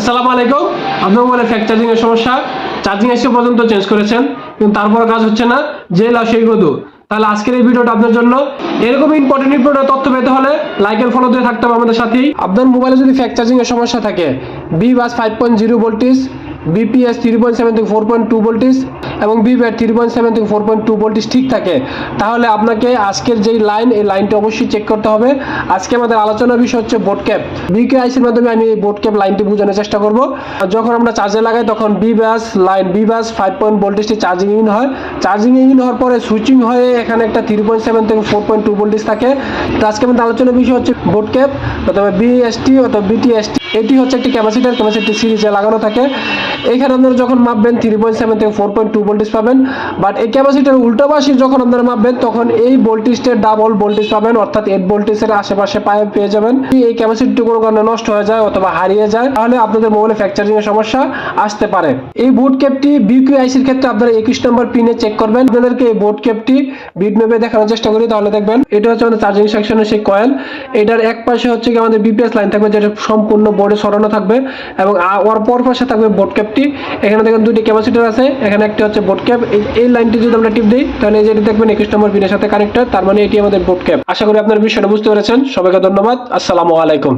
আসসালামু আলাইকুম। আপনার মোবাইলে ফ্যাক চার্জিং এর সমস্যা। চার্জিং এসে পর্যন্ত চেঞ্জ করেছেন, কিন্তু তারপর কাজ হচ্ছে না যে লাও সেই গদু। তাহলে আজকের এই ভিডিওটা আপনার জন্য। এরকম ইম্পর্টেন্ট ইম্পর্টেন্ট তথ্য পেতে হলে লাইক এন্ড ফলো দিয়ে থাকতে হবে আমাদের সাথেই। আপনার মোবাইলে যদি ফ্যাক চার্জিং এর সমস্যা থাকে B bus five point zero voltage BPS three point seven থেকে ফোর পয়েন্ট টু ভোল্টেজ এবং B pad three point seven থেকে ফোর পয়েন্ট টু ভোল্টেজ ঠিক থাকে। তাহলে আপনাকে আজকের যেই লাইন এই লাইনটা অবশ্যই চেক করতে হবে। আজকে আমাদের আলোচনার বিষয় হচ্ছে বোট ক্যাপ বিকে আইসির মাধ্যমে আমি এই বোট ক্যাপ লাইনটি বোঝানোর চেষ্টা করব। যখন আমরা চার্জে লাগাই, তখন B bus line B bus five point ভোল্টেজটি চার্জিং ইন হয়। চার্জিং ইন হওয়ার পরে সুইচিং হয়ে এখানে একটা থ্রি পয়েন্ট সেভেন থেকে ফোর পয়েন্ট টু ভোল্টেজ থাকে। তো আজকে আমাদের আলোচনার বিষয় হচ্ছে বোট ক্যাপ অথবা বিএসটি অথবা বিটিএসটি এটি হচ্ছে একটি ক্যাপাসিটার ক্যাপাসিটি সিরিজে লাগানো থাকে। এখানে আপনারা যখন মাপবেন থ্রি পয়েন্ট সেভেন থেকে ফোর পয়েন্ট টু ভোল্টেজ পাবেন বাট এই ক্যাপাসিটার উল্টো পাশে যখন আপনারা মাপবেন, তখন এই ভোল্টেজটা ডাবল ভোল্টেজ পাবেন, অর্থাৎ এইট ভোল্টেজের আশেপাশে পায়ে পেয়ে যাবেন। এই ক্যাপাসিটি কোনো কারণে নষ্ট হয়ে যায় অথবা হারিয়ে যায়, তাহলে আপনাদের মোবাইলে ফ্র্যাকচারিং এর সমস্যা আসতে পারে। এই বুট ক্যাপটি বিকিউ আইসির ক্ষেত্রে আপনারা একুশ নম্বর পিনে চেক করবেন। আপনাদেরকে এই বোর্ড ক্যাপটি বিট মেপে দেখানোর চেষ্টা করি, তাহলে দেখবেন এটা হচ্ছে আমাদের চার্জিং সেকশনের সেই কয়েল এটার এক পাশে হচ্ছে কি আমাদের বিপিএস লাইন থাকবে, যেটা সম্পূর্ণ বোর্ডে সরানো থাকবে, এবং ওর পর পাশে থাকবে বোর্ড ক্যাপটি এখানে দেখেন দুটি ক্যাপাসিটার আছে, এখানে একটি হচ্ছে বোট ক্যাপ। এই লাইনটি যদি আমরা টিপ দিই, তাহলে এই যেটি দেখবেন একুশ নম্বর পিনের সাথে কানেক্টেড তার মানে এটি আমাদের বোট ক্যাপ। আশা করি আপনার বিষয়টা বুঝতে পেরেছেন। সবাইকে ধন্যবাদ। আসসালামু আলাইকুম।